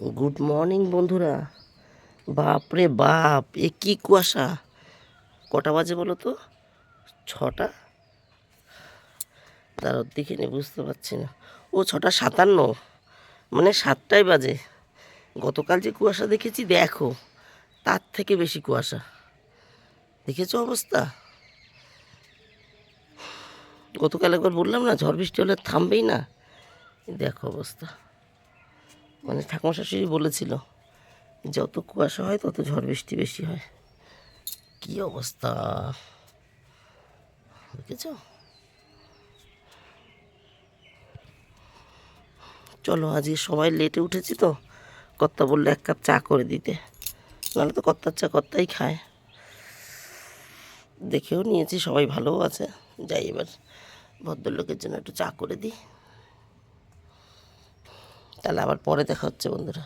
Good morning বন্ধুরা। বাপরে বাপ, এ কি কুয়াশা? কটা বাজে বলো তো? ছটা? তার দিকে নিয়ে বুঝতে পারছি না। ও, ছটা সাতান্ন। মানে সাতটায় বাজে। গতকাল যে কুয়াশা দেখেছি, দেখো, তার থেকে বেশি কুয়াশা। দেখেছ অবস্থা? গতকাল একবার বললাম না, ঝড় বৃষ্টি হলে থামবেই না? দেখো অবস্থা। মানে ঠাকুমা শাশুড়ি বলেছিল যত কুয়াশা হয় তত ঝড় বৃষ্টি বেশি হয়। কি অবস্থা? দেখেছ? চলো, আজকে সবাই লেটে উঠেছি তো। কর্তা বললে, এক কাপ চা করে দিতে। নাহলে তো কর্তার চা কর্তাই খায়। দেখেও নিয়েছি, সবাই ভালোও আছে। যাই এবার ভদ্রলোকের জন্য একটু চা করে দিই। তাহলে আবার পরে দেখা হচ্ছে বন্ধুরা।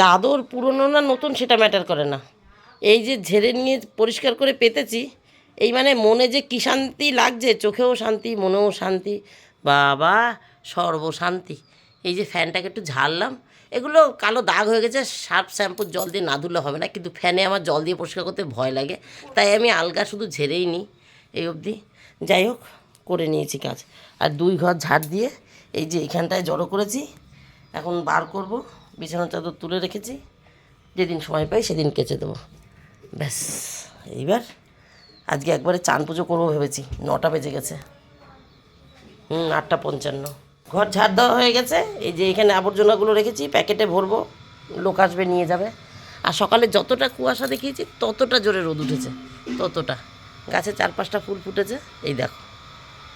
চাদর পুরনো না নতুন সেটা ম্যাটার করে না। এই যে ঝেড়ে নিয়ে পরিষ্কার করে পেতেছি, এই মানে মনে যে কী শান্তি লাগছে, চোখেও শান্তি, মনেও শান্তি, বাবা সর্বশান্তি। এই যে ফ্যানটাকে একটু ঝাড়লাম, এগুলো কালো দাগ হয়ে গেছে সার্ফ শ্যাম্পুর জল দিয়ে না ধুলে হবে না, কিন্তু ফ্যানে আমার জল দিয়ে পরিষ্কার করতে ভয় লাগে, তাই আমি আলগা শুধু ঝেড়েই নিই, এই অবধি। যাই হোক, করে নিয়েছি কাজ। আর দুই ঘর ঝাড় দিয়ে এই যে এইখানটায় জড়ো করেছি, এখন বার করব। বিছানা চাদর তুলে রেখেছি। যেদিন সময় পাই সেদিন কেচে দেবো। ব্যাস, এইবার আজকে একবারে চান পুজো করব ভেবেছি। নটা বেজে গেছে। হুম, আটটা পঞ্চান্ন। ঘর ঝাড় দেওয়া হয়ে গেছে। এই যে এখানে আবর্জনাগুলো রেখেছি, প্যাকেটে ভরবো। লোক আসবে, নিয়ে যাবে। আর সকালে যতটা কুয়াশা দেখিয়েছি, ততটা জোরে রোদ উঠেছে। ততটা। গাছে চার পাঁচটা ফুল ফুটেছে। এই দেখো।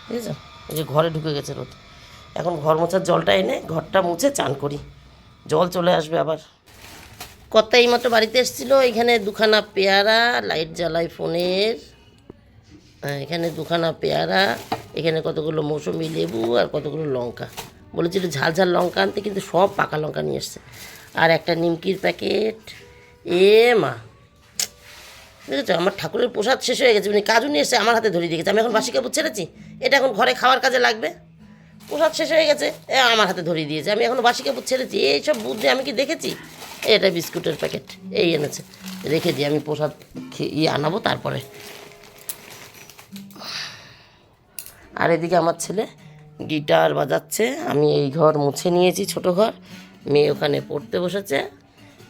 বুঝেছ? এই যে ঘরে ঢুকে গেছে রোদ। এখন ঘর মোছার জলটা এনে ঘরটা মুছে চান করি। জল চলে আসবে আবার। কত এই মতো বাড়িতে এসেছিল এখানে দুখানা পেয়ারা লাইট জ্বালাই ফোনের। হ্যাঁ, এখানে দুখানা পেয়ারা এখানে কতগুলো মৌসুমি লেবু আর কতগুলো লঙ্কা। বলেছিল ঝাল ঝাল লঙ্কা আনতে কিন্তু সব পাকা লঙ্কা নিয়ে এসছে। আর একটা নিমকির প্যাকেট। এ মা। দেখেছ আমার ঠাকুরের প্রসাদ শেষ হয়ে গেছে উনি কাজু নিয়ে এসে আমার হাতে ধরিয়ে দিয়েছে। আমি এখন বাসি ছেড়েছি এটা এখন ঘরে খাওয়ার কাজে লাগবে? প্রসাদ শেষ হয়ে গেছে, এ আমার হাতে ধরিয়ে দিয়েছে। আমি এখনও বাসি কাপড় ছেড়েছি এইসব বুদ্ধি আমি কি দেখেছি? এটা বিস্কুটের প্যাকেট, এই এনেছে। রেখে দিই আমি খেয়ে ইয়ে আনাবো তারপরে। আর এদিকে আমার ছেলে গিটার বাজাচ্ছে, আমি এই ঘর মুছে নিয়েছি ছোট ঘর, মেয়ে ওখানে পড়তে বসেছে,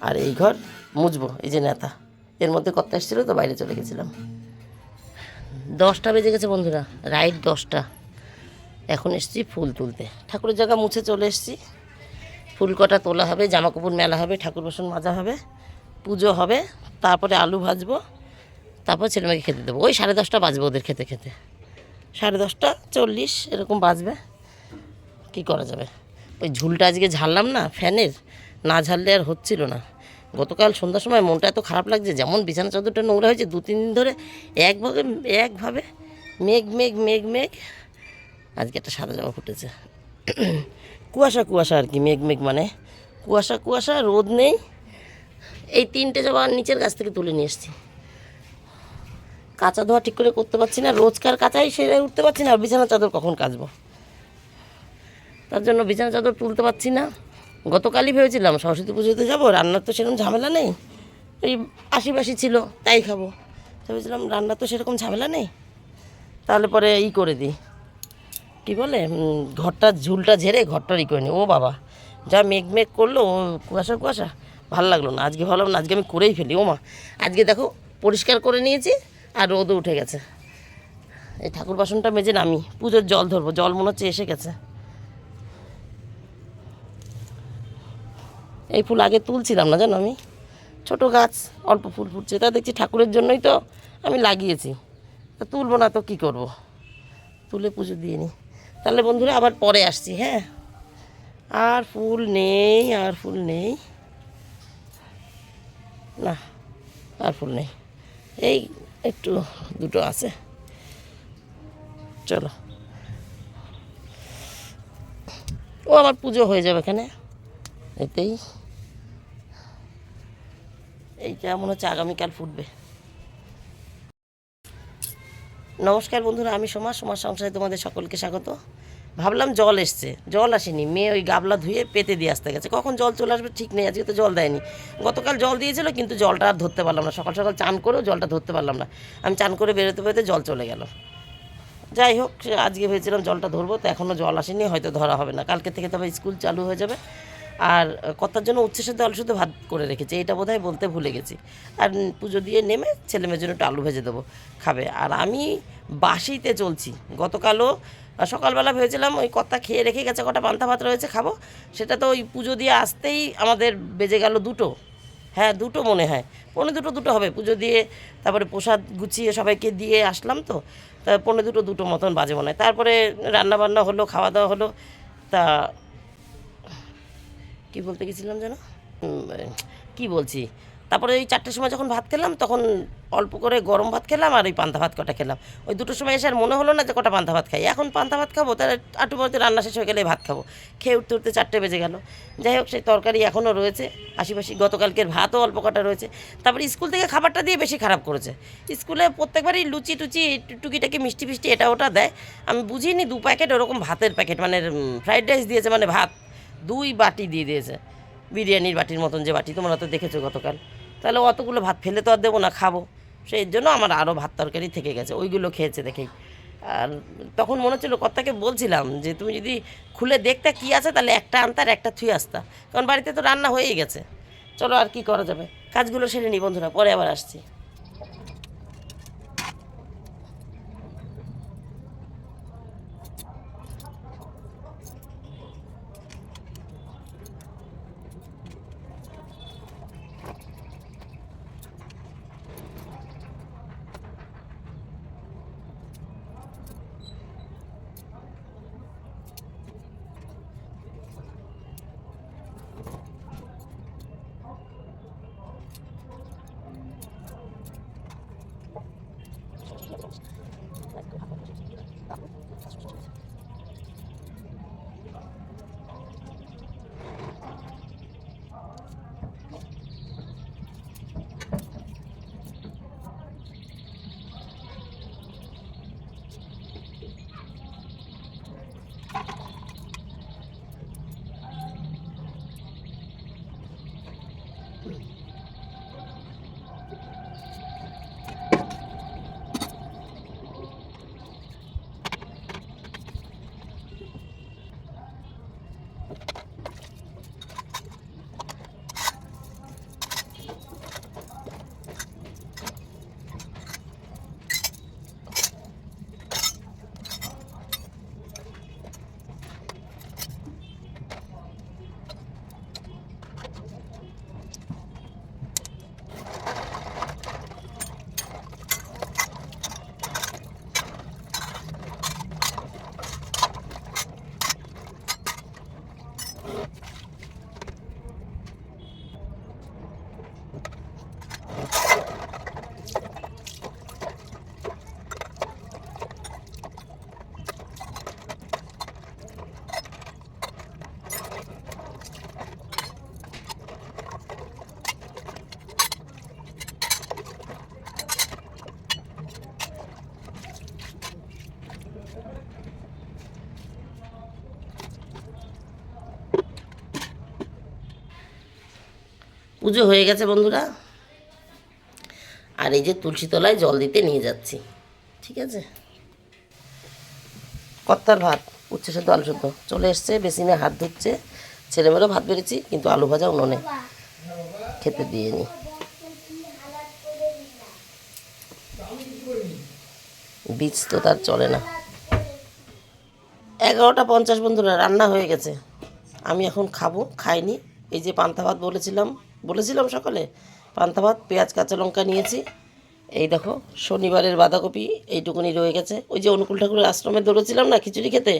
আর এই ঘর মুছবো, এই যে নেতা। এর মধ্যে কত এসেছিল তো বাইরে চলে গেছিলাম। দশটা বেজে গেছে বন্ধুরা, রাইট দশটা। এখন এসছি ফুল তুলতে। ঠাকুরের জায়গা মুছে চলে এসছি। ফুল কটা তোলা হবে জামা কাপড় মেলা হবে, ঠাকুর বাসন মাজা হবে, পুজো হবে, তারপরে আলু ভাজবো, তারপর ছেলেমেয়েকে খেতে দেবো। ওই সাড়ে দশটা বাজবে ওদের খেতে খেতে। সাড়ে দশটা চল্লিশ এরকম বাজবে। কি করা যাবে? ওই ঝুলটা আজকে ঝাড়লাম না, ফ্যানের। না ঝাড়লে আর হচ্ছিল না। গতকাল সন্ধ্যার সময় মনটা এত খারাপ লাগছে, যেমন বিছানা চাদরটা নোংরা হয়েছে দু তিন দিন ধরে একভাবে একভাবে মেঘ মেঘ মেঘ মেঘ আজকে একটা সাদা জামা ফুটেছে। কুয়াশা কুয়াশা আর কি, মেঘ মেঘ মানে। কুয়াশা কুয়াশা, রোদ নেই। এই তিনটে জামা নিচের গাছ থেকে তুলে নিয়ে এসেছি। কাঁচা ধোয়া ঠিক করে করতে পারছি না, রোজকার কাঁচাই সেরে উঠতে পারছি না, আর বিছানা চাদর কখন কাচবো? তার জন্য বিছানা চাদর তুলতে পারছি না। গতকালই ভেবেছিলাম সরস্বতী পুজোতে যাব, রান্নার তো সেরকম ঝামেলা নেই। এই আশিপাশি ছিল, তাই খাব। ভেবেছিলাম রান্নার তো সেরকম ঝামেলা নেই। তাহলে পরে ই করে দিই। কি বলে ঘরটা, ঝুলটা ঝেড়ে ঘরটা ই করে ও বাবা, যা মেঘ মেঘ করল, ও কুয়াশা কুয়াশা, ভালো লাগল না। আজকে ভাবলাম না, আজকে আমি করেই ফেলি। ও মা, আজকে দেখো, পরিষ্কার করে নিয়েছি আর রোদও উঠে গেছে। এই ঠাকুর বাসনটা মেজে নামি, পুজোর জল ধরবো, জল মনে হচ্ছে এসে গেছে। এই ফুল আগে তুলছিলাম না, জানো আমি? ছোট গাছ, অল্প ফুল ফুটছে, তা দেখছি ঠাকুরের জন্যই তো আমি লাগিয়েছি। তা তুলবো না তো কী করব? তুলে পুজো দিয়ে নিই তাহলে বন্ধুরা আবার পরে আসছি হ্যাঁ? আর ফুল নেই, আর ফুল নেই। না, আর ফুল নেই। এই একটু দুটো আছে। চলো। ও আমার পুজো হয়ে যাবে এখানে। এতেই। এইটা মনে হচ্ছে আগামীকাল ফুটবে। নমস্কার বন্ধুরা, আমি সমাজ সমাজ সংসারে তোমাদের সকলকে স্বাগত। ভাবলাম জল এসছে, জল আসেনি, মেয়ে ওই গাবলা ধুয়ে পেতে দিয়ে আসতে গেছে। কখন জল চলে আসবে ঠিক নেই, আজকে তো জল দেয়নি। গতকাল জল দিয়েছিল, কিন্তু জলটা আর ধরতে পারলাম না। সকাল সকাল চান করেও জলটা ধরতে পারলাম না। আমি চান করে বেরোতে বেরোতে জল চলে গেল। যাই হোক আজকে ভেবেছিলাম জলটা ধরবো, তো এখনও জল আসেনি, হয়তো ধরা হবে না। কালকে থেকে তবে স্কুল চালু হয়ে যাবে। আর কর্তার জন্য উচ্ছে আলু শুধু ভাত করে রেখেছি, এটা বোধহয় বলতে ভুলে গেছি। আর পুজো দিয়ে নেমে ছেলে মেয়ের জন্য একটু আলু ভেজে দেবো, খাবে। আর আমি বাসিতে চলছি, গতকালও সকালবেলা ভেবেছিলাম ওই কর্তা খেয়ে রেখে গেছে, কটা পান্তা ভাত রয়েছে, খাব। সেটা তো ওই পুজো দিয়ে আসতেই আমাদের বেজে গেল দুটো। হ্যাঁ দুটো মনে হয়। পৌনে দুটো দুটো হবে। পুজো দিয়ে তারপরে প্রসাদ গুছিয়ে সবাইকে দিয়ে আসলাম তো। তা পৌনে দুটো দুটো মতন বাজে মনে হয়। তারপরে রান্না বান্না হলো, খাওয়া দাওয়া হলো। তা কি বলতে গেছিলাম যেন? কি বলছি? তারপরে ওই চারটের সময় যখন ভাত খেলাম, তখন অল্প করে গরম ভাত খেলাম আর ওই পান্তা ভাত কটা খেলাম। ওই দুটোর সময় এসে আর মনে হলো না যে কটা পান্তা ভাত খাই। এখন পান্তা ভাত খাব, তাহলে আটু বলতে রান্না শেষ হয়ে গেলে ভাত খাব। খেয়ে উঠতে উঠতে চারটে বেজে গেল। যাই হোক, সেই তরকারি এখনও রয়েছে। আশিপাশি গতকালকের ভাতও অল্প কটা রয়েছে। তারপরে স্কুল থেকে খাবারটা দিয়ে বেশি খারাপ করেছে। স্কুলে প্রত্যেকবারই লুচি টুচি, টুকিটাকি, মিষ্টি ফিষ্টি এটা ওটা দেয়। আমি বুঝিনি দু প্যাকেট, ওরকম ভাতের প্যাকেট মানে ফ্রাইড রাইস দিয়েছে মানে ভাত। দুই বাটি দিয়ে দিয়েছে। বিরিয়ানির বাটির মতন যে বাটি, তোমরা তো দেখেছ গতকাল। তাহলে অতগুলো ভাত ফেলে তো আর দেবো না, খাব। সেই জন্য আমার আরও ভাত তরকারি থেকে গেছে, ওইগুলো খেয়েছে দেখেই আর তখন মনে হচ্ছিল কর্তাকে বলছিলাম যে, তুমি যদি খুলে দেখতে কি আছে, তাহলে একটা আনতার একটা থুই আসতা। কারণ বাড়িতে তো রান্না হয়েই গেছে। চলো আর কি করা যাবে? কাজগুলো সেরে নি বন্ধুরা, পরে আবার আসছি। পুজো হয়ে গেছে বন্ধুরা। আর এই যে তুলসী তলায় জল দিতে নিয়ে যাচ্ছি, ঠিক আছে? কত্তার ভাত, উচ্ছে সেদ্ধ, আলু সেদ্ধ। চলে এসছে, বেসিনে হাত ধুচ্ছে ছেলেমেয়েরও ভাত বেড়েছি, কিন্তু আলু ভাজা উনুনে। খেতে দিয়ে নি। বীজ তো তার চলে না। এগারোটা পঞ্চাশ বন্ধুরা, রান্না হয়ে গেছে। আমি এখন খাব, খাইনি। এই যে পান্তা ভাত বলেছিলাম বলেছিলাম সকালে, পান্তা ভাত, পেঁয়াজ, কাঁচা লঙ্কা নিয়েছি। এই দেখো, শনিবারের বাঁধাকপি, এইটুকুনি রয়ে গেছে। ওই যে অনুকূল ঠাকুরের আশ্রমে দৌড়েছিলাম না, খিচুড়ি খেতে,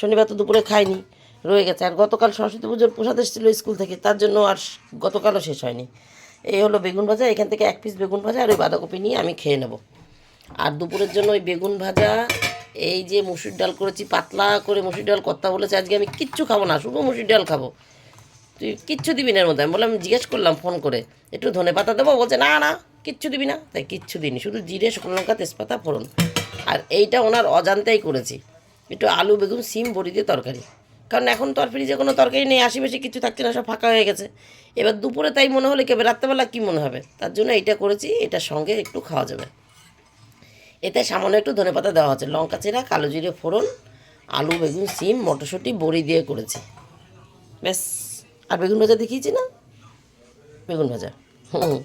শনিবার তো দুপুরে খাইনি, রয়ে গেছে। আর গতকাল সরস্বতী পুজোর প্রসাদ এসেছিল স্কুল থেকে, তার জন্য আর গতকালও শেষ হয়নি। এই হলো বেগুন ভাজা, এখান থেকে এক পিস বেগুন ভাজা আর ওই বাঁধাকপি নিয়ে আমি খেয়ে নেব। আর দুপুরের জন্য ওই বেগুন ভাজা, এই যে মুসুর ডাল করেছি, পাতলা করে মুসুর ডাল, কর্তা বলেছে, আজকে আমি কিচ্ছু খাব না, শুধু মুসুর ডাল খাব। তুই কিচ্ছু দিবি না এর মধ্যে। আমি বললাম জিজ্ঞেস করলাম ফোন করে, একটু ধনে পাতা দেবো? বলছে, না না, কিচ্ছু দিবি না। তাই কিচ্ছু দিইনি, শুধু জিরে, শুকনো লঙ্কা, তেজপাতা, ফোড়ন। আর এইটা ওনার অজান্তেই করেছি। একটু আলু, বেগুন, সিম, বড়ি দিয়ে তরকারি। কারণ এখন তো আর ফ্রিজে কোনো তরকারি নেই, আশি বেশি কিছু থাকছে না, সব ফাঁকা হয়ে গেছে। এবার দুপুরে তাই মনে হলে কেবে রাত্রেবেলা কী মনে হবে? তার জন্য এইটা করেছি, এটার সঙ্গে একটু খাওয়া যাবে। এতে সামান্য একটু ধনেপাতা দেওয়া হচ্ছে লঙ্কা চিরা, কালো জিরে, ফোড়ন, আলু, বেগুন, সিম, মটরশুঁটি, বড়ি দিয়ে করেছি। ব্যাস। আর বেগুন ভাজা দেখিয়েছি না? বেগুন ভাজা। হুম,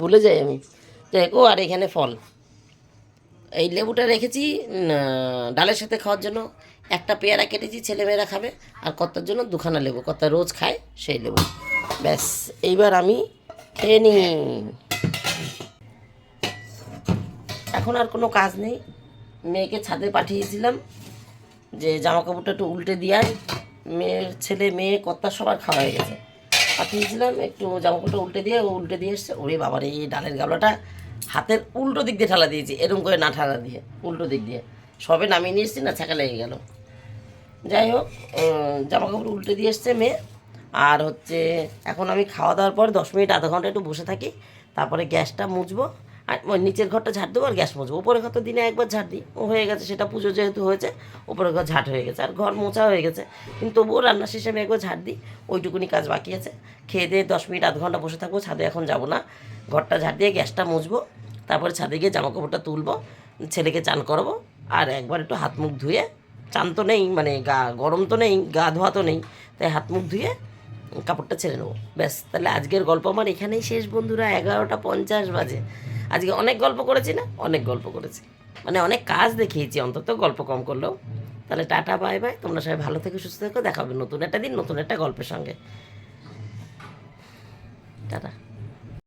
ভুলে যাই আমি। দেখো, আর এখানে ফল। এই লেবুটা রেখেছি ডালের সাথে খাওয়ার জন্য। একটা পেয়ারা কেটেছি, ছেলেমেয়েরা খাবে। আর কত্তার জন্য দুখানা লেবু। কত্তা রোজ খায় সেই লেবু। ব্যাস, এইবার আমি খেয়ে নিই। এখন আর কোনো কাজ নেই। মেয়েকে ছাদে পাঠিয়েছিলাম যে জামা কাপড়টা একটু উল্টে দিয়ায় মেয়ের ছেলে মেয়ে কর্তা সবার খাওয়া হয়ে গেছে। পাঠিয়েছিলাম একটু জামা কাপড়টা উল্টে দিয়ে উল্টে দিয়ে এসছে। ওরে বাবার এই ডালের গাবলাটা হাতের উল্টো দিক দিয়ে ঠালা দিয়েছি এরকম করে না ঠালা দিয়ে উল্টো দিক দিয়ে। সবে নামিয়ে নিয়ে এসছি না ছাকা লেগে গেল। যাই হোক উম, জামা কাপড় উল্টে দিয়ে এসছে মেয়ে। আর হচ্ছে এখন আমি খাওয়া দাওয়ার পর দশ মিনিট আধা ঘণ্টা একটু বসে থাকি তারপরে গ্যাসটা মুছবো। নিচের ঘরটা ঝাড় দেবো আর গ্যাস মুছবো। উপরের ঘর তো দিনে একবার ঝাড় দিই। ও হয়ে গেছে, সেটা পুজো যেহেতু হয়েছে উপরের ঘর ঝাঁট হয়ে গেছে। আর ঘর মোছা হয়ে গেছে। কিন্তু তবুও রান্নার শেষে আমি একবার ঝাড় দিই, ওইটুকুনি কাজ বাকি আছে। খেয়ে দিয়ে দশ মিনিট, আধ ঘণ্টা বসে থাকব, ছাদে এখন যাব না। ঘরটা ঝাড় দিয়ে গ্যাসটা মুছবো, তারপরে ছাদে গিয়ে জামা কাপড়টা তুলবো, ছেলেকে চান করব। আর একবার একটু হাত মুখ ধুয়ে, চান তো নেই মানে গা, গরম তো নেই, গা ধোয়া তো নেই, তাই হাত মুখ ধুয়ে কাপড়টা ছেড়ে নেব। ব্যাস, তাহলে আজকের গল্প আমার এখানেই শেষ বন্ধুরা, এগারোটা পঞ্চাশ বাজে। আজকে অনেক গল্প করেছি না? অনেক গল্প করেছি। মানে অনেক কাজ দেখিয়েছি, অন্তত গল্প কম করলেও। তাহলে টাটা, বাই বাই। তোমরা সবাই ভালো থেকে, সুস্থ থেকো। দেখাবে নতুন একটা দিন, নতুন একটা গল্পের সঙ্গে। টাটা।